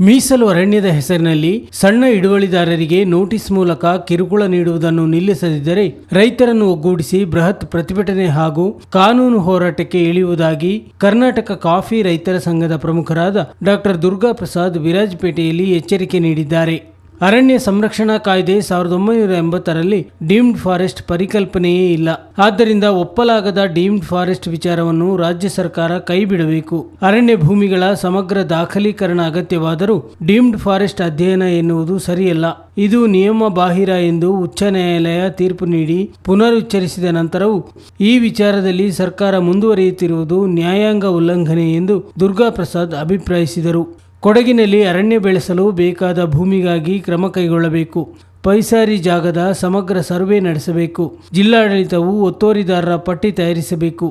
ಮೀಸಲು ಅರಣ್ಯದ ಹೆಸರಿನಲ್ಲಿ ಸಣ್ಣ ಹಿಡುವಳಿದಾರರಿಗೆ ನೋಟಿಸ್ ಮೂಲಕ ಕಿರುಕುಳ ನೀಡುವುದನ್ನು ನಿಲ್ಲಿಸದಿದ್ದರೆ ರೈತರನ್ನು ಒಗ್ಗೂಡಿಸಿ ಬೃಹತ್ ಪ್ರತಿಭಟನೆ ಹಾಗೂ ಕಾನೂನು ಹೋರಾಟಕ್ಕೆ ಇಳಿಯುವುದಾಗಿ ಕರ್ನಾಟಕ ಕಾಫಿ ರೈತರ ಸಂಘದ ಪ್ರಮುಖರಾದ ಡಾಕ್ಟರ್ ದುರ್ಗಾ ಪ್ರಸಾದ್ ವಿರಾಜಪೇಟೆಯಲ್ಲಿ ಎಚ್ಚರಿಕೆ ನೀಡಿದ್ದಾರೆ. ಅರಣ್ಯ ಸಂರಕ್ಷಣಾ ಕಾಯ್ದೆ ಸಾವಿರದ ಒಂಬೈನೂರ ಎಂಬತ್ತರಲ್ಲಿ ಡೀಮ್ಡ್ ಫಾರೆಸ್ಟ್ ಪರಿಕಲ್ಪನೆಯೇ ಇಲ್ಲ. ಆದ್ದರಿಂದ ಒಪ್ಪಲಾಗದ ಡೀಮ್ಡ್ ಫಾರೆಸ್ಟ್ ವಿಚಾರವನ್ನು ರಾಜ್ಯ ಸರ್ಕಾರ ಕೈಬಿಡಬೇಕು. ಅರಣ್ಯ ಭೂಮಿಗಳ ಸಮಗ್ರ ದಾಖಲೀಕರಣ ಅಗತ್ಯವಾದರೂ ಡೀಮ್ಡ್ ಫಾರೆಸ್ಟ್ ಅಧ್ಯಯನ ಎನ್ನುವುದು ಸರಿಯಲ್ಲ. ಇದು ನಿಯಮ ಬಾಹಿರ ಎಂದು ಉಚ್ಚ ನ್ಯಾಯಾಲಯ ತೀರ್ಪು ನೀಡಿ ಪುನರುಚ್ಚರಿಸಿದ ನಂತರವೂ ಈ ವಿಚಾರದಲ್ಲಿ ಸರ್ಕಾರ ಮುಂದುವರಿಯುತ್ತಿರುವುದು ನ್ಯಾಯಾಂಗ ಉಲ್ಲಂಘನೆ ಎಂದು ದುರ್ಗಾ ಪ್ರಸಾದ್ ಅಭಿಪ್ರಾಯಿಸಿದರು. ಕೊಡಗಿನಲ್ಲಿ ಅರಣ್ಯ ಬೆಳೆಸಲು ಬೇಕಾದ ಭೂಮಿಗಾಗಿ ಕ್ರಮ ಕೈಗೊಳ್ಳಬೇಕು. ಪೈಸಾರಿ ಜಾಗದ ಸಮಗ್ರ ಸರ್ವೆ ನಡೆಸಬೇಕು. ಜಿಲ್ಲಾಡಳಿತವು ಒತ್ತುವರಿದಾರರ ಪಟ್ಟಿ ತಯಾರಿಸಬೇಕು.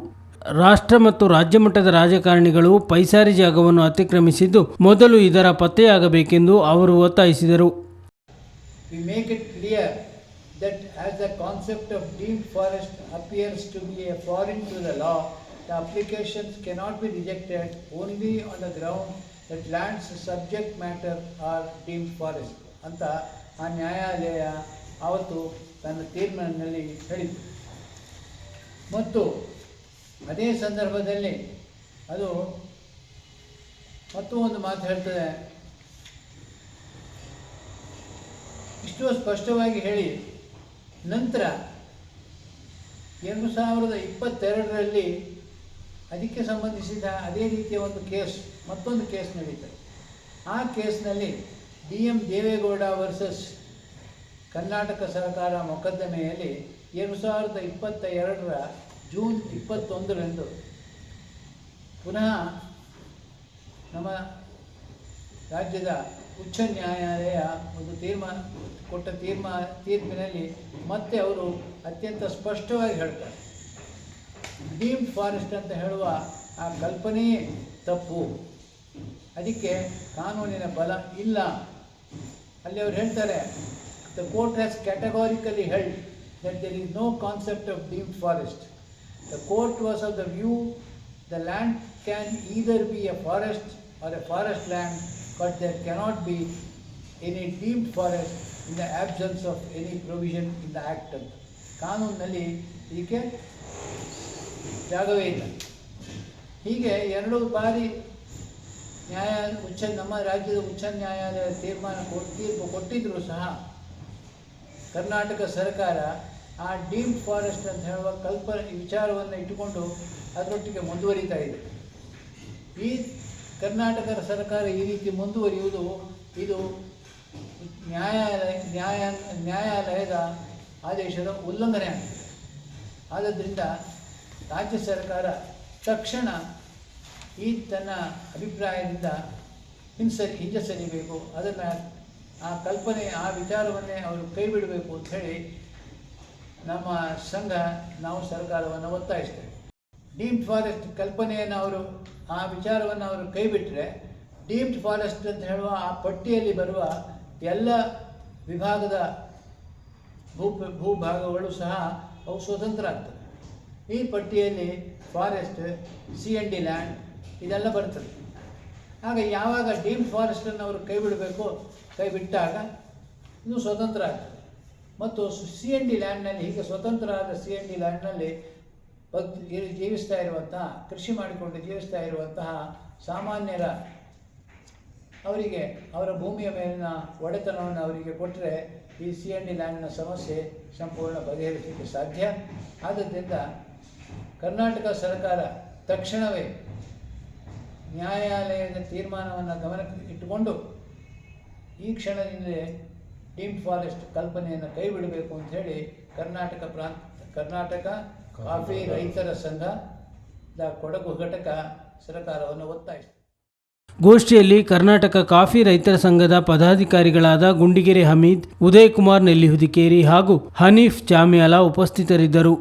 ರಾಷ್ಟ್ರ ಮತ್ತು ರಾಜ್ಯ ಮಟ್ಟದ ರಾಜಕಾರಣಿಗಳು ಪೈಸಾರಿ ಜಾಗವನ್ನು ಅತಿಕ್ರಮಿಸಿದ್ದು ಮೊದಲು ಇದರ ಪತ್ತೆಯಾಗಬೇಕೆಂದು ಅವರು ಒತ್ತಾಯಿಸಿದರು. That lands subject matter are deem forest ಅಂತ ಆ ನ್ಯಾಯಾಲಯ ಆವತ್ತು ತನ್ನ ತೀರ್ಮಾನದಲ್ಲಿ ಹೇಳಿತು ಮತ್ತು ಅದೇ ಸಂದರ್ಭದಲ್ಲಿ ಅದು ಮತ್ತು ಒಂದು ಮಾತು ಹೇಳ್ತದೆ. ಇಷ್ಟು ಸ್ಪಷ್ಟವಾಗಿ ಹೇಳಿ. ನಂತರ ಎರಡು ಸಾವಿರದ ಇಪ್ಪತ್ತೆರಡರಲ್ಲಿ ಅದಕ್ಕೆ ಸಂಬಂಧಿಸಿದ ಅದೇ ರೀತಿಯ ಒಂದು ಕೇಸ್, ಮತ್ತೊಂದು ಕೇಸ್ ನಡೀತದೆ. ಆ ಕೇಸ್ನಲ್ಲಿ D M Devegowda versus Karnataka ಸರ್ಕಾರ ಮೊಕದ್ದಮೆಯಲ್ಲಿ ಎರಡು ಸಾವಿರದ ಇಪ್ಪತ್ತ ಎರಡರ ಜೂನ್ ಇಪ್ಪತ್ತೊಂದರಂದು ಪುನಃ ನಮ್ಮ ರಾಜ್ಯದ ಉಚ್ಚ ನ್ಯಾಯಾಲಯ ಒಂದು ತೀರ್ಮಾನ, ಕೊಟ್ಟ ತೀರ್ಮಾನ ತೀರ್ಪಿನಲ್ಲಿ ಮತ್ತೆ ಅವರು ಅತ್ಯಂತ ಸ್ಪಷ್ಟವಾಗಿ ಹೇಳ್ತಾರೆ. ಡೀಮ್ಡ್ ಫಾರೆಸ್ಟ್ ಅಂತ ಹೇಳುವ ಆ ಕಲ್ಪನೆಯೇ ತಪ್ಪು. ಅದಕ್ಕೆ ಕಾನೂನಿನ ಬಲ ಇಲ್ಲ. ಅಲ್ಲಿ ಅವ್ರು ಹೇಳ್ತಾರೆ the court has categorically held that there is no concept of deemed forest. The court was of the view the land can either be a forest or a forest land but there cannot be any deemed forest in the absence of any provision in the act ಅಂತ. ಕಾನೂನಿನಲ್ಲಿ ಇದಕ್ಕೆ ಜಾಗವೇ ಇಲ್ಲ. ಹೀಗೆ ಎರಡು ಬಾರಿ ನ್ಯಾಯ ಉಚ್ಚ, ನಮ್ಮ ರಾಜ್ಯದ ಉಚ್ಚ ನ್ಯಾಯಾಲಯ ತೀರ್ಮಾನ ತೀರ್ಪು ಕೊಟ್ಟಿದ್ದರೂ ಸಹ ಕರ್ನಾಟಕ ಸರ್ಕಾರ ಆ ಡೀಮ್ ಫಾರೆಸ್ಟ್ ಅಂತ ಹೇಳುವ ಕಲ್ಪನೆ ವಿಚಾರವನ್ನು ಇಟ್ಟುಕೊಂಡು ಅದರೊಟ್ಟಿಗೆ ಮುಂದುವರಿತಾ ಇದೆ. ಈ ಕರ್ನಾಟಕ ಸರ್ಕಾರ ಈ ರೀತಿ ಮುಂದುವರಿಯುವುದು, ಇದು ನ್ಯಾಯಾಲಯ ನ್ಯಾಯ, ನ್ಯಾಯಾಲಯದ ಆದೇಶದ ಉಲ್ಲಂಘನೆ ಆಗಿದೆ. ಆದ್ದರಿಂದ ರಾಜ್ಯ ಸರ್ಕಾರ ತಕ್ಷಣ ಈ ತನ್ನ ಅಭಿಪ್ರಾಯದಿಂದ ಹಿಂಸ ಹಿಂದೆ ಸರಿಬೇಕು. ಅದನ್ನು ಆ ಕಲ್ಪನೆ, ಆ ವಿಚಾರವನ್ನೇ ಅವರು ಕೈ ಬಿಡಬೇಕು ಅಂತ ಹೇಳಿ ನಮ್ಮ ಸಂಘ ನಾವು ಸರ್ಕಾರವನ್ನು ಒತ್ತಾಯಿಸ್ತೇವೆ. ಡೀಮ್ಡ್ ಫಾರೆಸ್ಟ್ ಕಲ್ಪನೆಯನ್ನು ಅವರು, ಆ ವಿಚಾರವನ್ನು ಅವರು ಕೈ ಬಿಟ್ಟರೆ ಡೀಮ್ಡ್ ಫಾರೆಸ್ಟ್ ಅಂತ ಹೇಳುವ ಆ ಪಟ್ಟಿಯಲ್ಲಿ ಬರುವ ಎಲ್ಲ ವಿಭಾಗದ ಭೂ ಭೂಭಾಗಗಳು ಸಹ ಅವು ಸ್ವತಂತ್ರ ಆಗ್ತವೆ. ಈ ಪಟ್ಟಿಯಲ್ಲಿ forest C N D land ಇದೆಲ್ಲ ಬರ್ತದೆ. ಆಗ ಯಾವಾಗ ಡೀಮ್ ಫಾರೆಸ್ಟನ್ನು ಅವರು ಕೈ ಬಿಡಬೇಕು, ಕೈ ಬಿಟ್ಟಾಗ ಇದು ಸ್ವತಂತ್ರ ಆಗ್ತದೆ. ಮತ್ತು ಸಿ ಎನ್ ಡಿ ಲ್ಯಾಂಡ್ನಲ್ಲಿ ಹೀಗೆ ಸ್ವತಂತ್ರ ಆದ ಸಿ ಎನ್ ಡಿ ಲ್ಯಾಂಡ್ನಲ್ಲಿ ಬದು ಜೀವಿಸ್ತಾ ಇರುವಂತಹ, ಕೃಷಿ ಮಾಡಿಕೊಂಡು ಜೀವಿಸ್ತಾ ಇರುವಂತಹ ಸಾಮಾನ್ಯರ ಅವರಿಗೆ, ಅವರ ಭೂಮಿಯ ಮೇಲಿನ ಒಡೆತನವನ್ನು ಅವರಿಗೆ ಕೊಟ್ಟರೆ ಈ ಸಿ ಎನ್ ಡಿ ಲ್ಯಾಂಡ್ನ ಸಮಸ್ಯೆ ಸಂಪೂರ್ಣ ಬಗೆಹರಿಸಲಿಕ್ಕೆ ಸಾಧ್ಯ. ಆದ್ದರಿಂದ ಕರ್ನಾಟಕ ಸರ್ಕಾರ ತಕ್ಷಣವೇ ನ್ಯಾಯಾಲಯದ ತೀರ್ಮಾನವನ್ನು ಗಮನಕ್ಕೆ ಇಟ್ಟುಕೊಂಡು ಈ ಕ್ಷಣದಿಂದಲೇ ಟೀಮ್ ಫಾರೆಸ್ಟ್ ಕಲ್ಪನೆಯನ್ನು ಕೈ ಬಿಡಬೇಕು ಅಂತ ಹೇಳಿ ಕರ್ನಾಟಕ ಪ್ರಾಂತ ಕರ್ನಾಟಕ ಕಾಫಿ ರೈತರ ಸಂಘದ ಕೊಡಗು ಘಟಕ ಸರ್ಕಾರವನ್ನು ಒತ್ತಾಯಿಸಿದೆ. ಗೋಷ್ಠಿಯಲ್ಲಿ ಕರ್ನಾಟಕ ಕಾಫಿ ರೈತರ ಸಂಘದ ಪದಾಧಿಕಾರಿಗಳಾದ ಗುಂಡಿಗೆರೆ ಹಮೀದ್ ಉದಯ್ ಕುಮಾರ್ ನೆಲ್ಲಿಹುದಿಕೇರಿ ಹಾಗೂ ಹನೀಫ್ ಜಾಮಿಯಾಲ ಉಪಸ್ಥಿತರಿದ್ದರು.